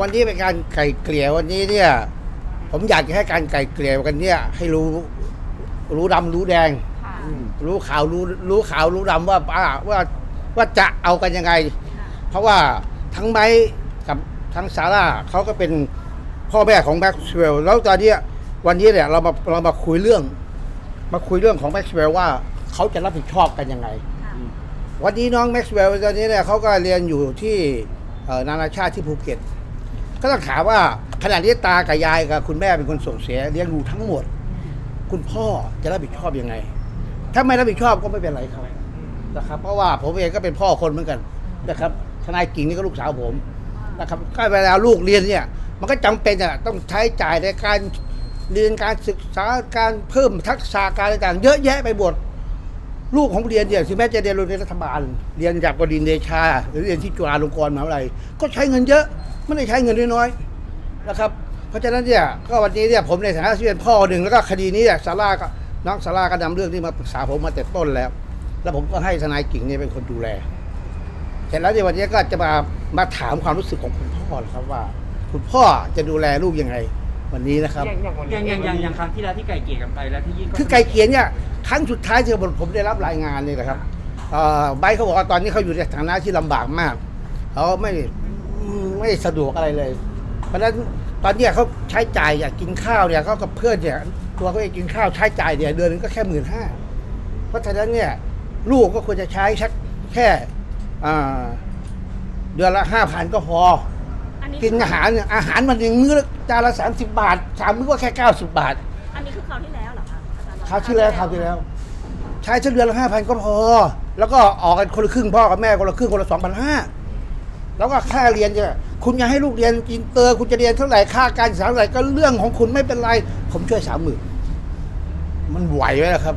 วันนี้เป็นการไก่เกลี่ยวันนี้เนี่ย ผมอยากจะให้การไก่เกลี่ยกันเนี่ย ให้รู้ รู้ดำรู้แดง ค่ะรู้ขาวรู้รู้ขาวรู้ดำว่าป้าว่าว่าจะเอากันยังไง เพราะว่าทั้งไม้กับทั้งซาร่าเขาก็เป็นพ่อแม่ของแม็กซ์เวลล์แล้วตอนเนี้ยวันนี้เนี่ยเรามาเรามาคุยเรื่อง มาคุยเรื่องของแม็กซ์เวลล์ว่าเขาจะรับผิดชอบกันยังไง ค่ะวันนี้น้องแม็กซ์เวลล์ตอนนี้เนี่ยเขาก็เรียนอยู่ที่เอ่อนานาชาติที่ภูเก็ต ก็ต้องถามว่าขณะที่ตากับยายกับคุณแม่เป็นคนส่งเสียเลี้ยงดูทั้งหมด คุณพ่อจะรับผิดชอบยังไง ถ้าไม่รับผิดชอบก็ไม่เป็นไรครับนะครับ เพราะว่าผมเองก็เป็นพ่อคนเหมือนกันนะครับทนายกิ่งนี่ก็ลูกสาวผมนะครับก็เวลาลูกเรียนเนี่ยมันก็จำเป็นอะต้องใช้จ่ายในการเรียนการศึกษาการเพิ่มทักษะการต่างๆ เยอะแยะไปหมดลูกของเรียนเนี่ยถึงแม้จะเรียนโรงเรียนรัฐบาล เรียนจากบดินเดชาหรือเรียนที่จุฬาลงกรณ์มหาวิทยาลัยก็ใช้เงินเยอะ ไม่ได้ใช้เงินน้อยๆนะครับ เพราะฉะนั้นเนี่ยก็วันนี้เนี่ยผมในฐานะที่เป็นพ่อหนึ่งแล้วก็คดีนี้เนี่ยซาร่าก็น้องซาร่าก็นำเรื่องนี้มาปรึกษาผมมาแต่ต้นแล้ว แล้วผมก็ให้ทนายกิ่งเนี่ยเป็นคนดูแลเสร็จแล้วในวันนี้ก็จะมามาถามความรู้สึกของคุณพ่อนะครับว่า คุณพ่อจะดูแลลูกยังไงวันนี้นะครับอย่างอย่างวันอนี้ย่างอย่างอย่างอย่างครั้งที่แล้วที่ไก่เกลี่ยกันไปแล้วที่ยื่นคือไก่เกลียเนี่ยครั้งสุดท้ายที่ผมผมได้รับรายงานเนี่ยนะครับเอ่อไบร์ทเขาบอกว่าตอนนี้เขาอยู่ในฐานะที่ลำบากมากเขาไม่ ไม่สะดวกอะไรเลย เพราะฉะนั้นตอนเนี้ยเขาใช้จ่ายอยากกินข้าวเนี่ยเขากับเพื่อนเนี่ย ตัวเขาเองกินข้าวใช้จ่ายเนี่ยเดือนนึงก็แค่หมื่นห้าเพราะฉะนั้นเนี่ยลูกก็ควรจะใช้สักแค่อ่าเดือนละห้าพันก็พอ อันนี้กินอาหารเนี่ยอาหารมันหนึ่งมื้อละจานละสามสิบบาทสามมื้อก็แค่เก้าสิบบาท อันนี้คือคราวที่แล้วเหรอคะอาจารย์คราวที่แล้วคราวที่แล้ว ใช้เฉลี่ยละห้าพันก็พอ แล้วก็ออกกันคนละครึ่งพ่อกับแม่คนละครึ่งคนละสองพันห้า แล้วก็ค่าเรียนเนี่ยคุณอยากให้ลูกเรียนอินเตอร์ คุณจะเรียนเท่าไหร่ค่าการศึกษาเท่าไหร่ก็เรื่องของคุณไม่เป็นไร ผมช่วยสามหมื่นมันไหวไหมล่ะครับ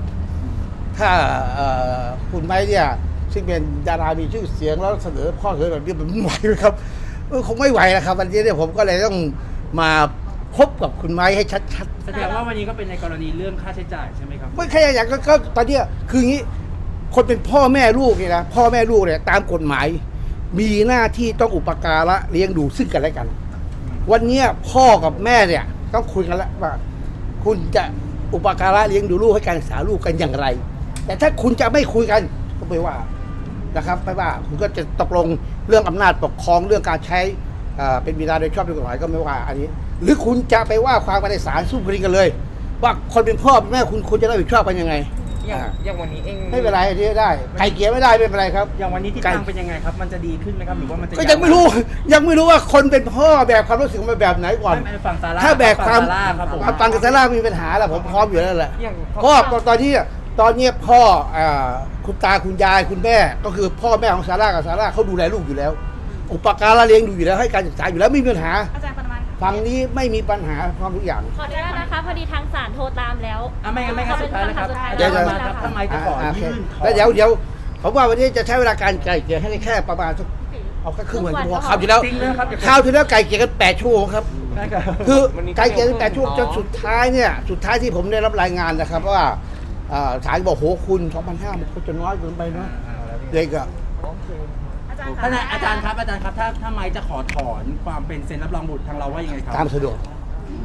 ถ้าเอ่อคุณไม้เนี่ยซึ่งเป็นดารามีชื่อเสียงแล้วเสนอข้อเสนอแบบนี้มันไหวไหมครับเออคงไม่ไหวแล้วครับ วันนี้เนี่ยผมก็เลยต้องมาพบกับคุณไม้ให้ชัดๆแสดงว่าวันนี้ก็เป็นในกรณีเรื่องค่าใช้จ่ายใช่ไหมครับไม่ใช่อย่างก็ก็ตอนเนี้ยคืออย่างนี้ คนเป็นพ่อแม่ลูกเนี่ยนะพ่อแม่ลูกเนี่ยตามกฎหมาย มีหน้าที่ต้องอุปการะเลี้ยงดูซึ่งกันและกัน วันเนี้ยพ่อกับแม่เนี่ยต้องคุยกันแล้วว่า คุณจะอุปการะเลี้ยงดูลูกให้การศึกษาลูกกันอย่างไร แต่ถ้าคุณจะไม่คุยกันก็ไม่ว่านะครับไม่ว่าคุณก็จะตกลงเรื่องอำนาจปกครองเรื่องการใช้เอ่อเป็นบิดาโดยชอบด้วยกฎหมายก็ไม่ว่าอันนี้ หรือคุณจะไปว่าความกันในศาลสู้คดีกันเลย ว่าคนเป็นพ่อเป็นแม่คุณคุณจะรับผิดชอบกันยังไง อย่างอ่าอย่างวันนี้เองไม่เป็นไรอันนี้ได้ไก่เกลียไม่ได้ไม่เป็นไรครับ อย่างวันนี้ที่ไก่ตั้งเป็นยังไงครับ มันจะดีขึ้นไหมครับหรือว่ามันจะก็ยังไม่รู้ ยังไม่รู้ว่าคนเป็นพ่อแบบความรู้สึกมันแบบไหนก่อนไม่ไม่ฝั่งซาร่าถ้าแบกความฝั่งซาร่าครับผมฟังกับซาร่ามีปัญหาแหละผมพร้อมอยู่แล้วแหละอย่างเพราะว่าตอนนี้ตอนนี้พ่ออ่าคุณตาคุณยายคุณแม่ ก็คือพ่อแม่ของซาร่ากับซาร่าเขาดูแลลูกอยู่แล้ว อุปการะเลี้ยงดูอยู่แล้วให้การศึกษาอยู่แล้วไม่มีปัญหาอาจารย์ปรมา ฝั่งนี้ไม่มีปัญหาความทุกอย่าง ขออนุญาตนะคะพอดีทางศาลโทรตามแล้ว อะไม่งั้นไม่งั้นสุดท้ายแล้วครับขอเดี๋เป็ยวนอาคำจารสุดย์ท้ายครับแล้วถ้าค่ะไม้จะขออ่าโอเคยื่นขอ แล้วเดี๋ยวเดี๋ยวผมว่าวันนี้จะใช้เวลาการไก่เกลี่ยให้ได้แค่ประมาณสักเอาแค่ครึ่งวันพอคราวที่แล้วจริงนะครับ คราวที่แล้วไก่เกลี่ยกันแปดชั่วโมงครับ ได้ครับคือไกลเกลี่ยตั้งแต่ช่วงจนสุดท้ายเนี่ยสุดท้ายที่ผมได้รับรายงานนะครับว่าเอ่อศาลบอกโหคุณ2,500มันก็จะน้อยเกินไปเนาะเด็กอะอา จารย์ท่านนายอาจารย์ครับอาจารย์ครับถ้าถ้าไม้จะขอถอนความเป็นเซ็นรับรองบุตรทางเราว่ายังไงครับตามสะดวก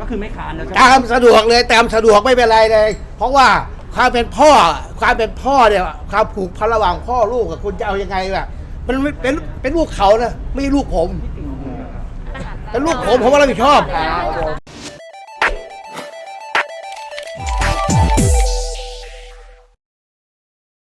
ก็คือไม่ค้านแล้วใช่ไหมตามสะดวกเลยตามสะดวกไม่เป็นไรเลย เพราะว่าความเป็นพ่อความเป็นพ่อเนี่ยความผูกพันระหว่างพ่อลูกกับคุณจะเอายังไงล่ะมันไม่เป็นเป็นลูกเขานะไม่ใช่ลูกผม เป็นลูกผมผมก็รับผิดชอบขออนุญาตนะคะ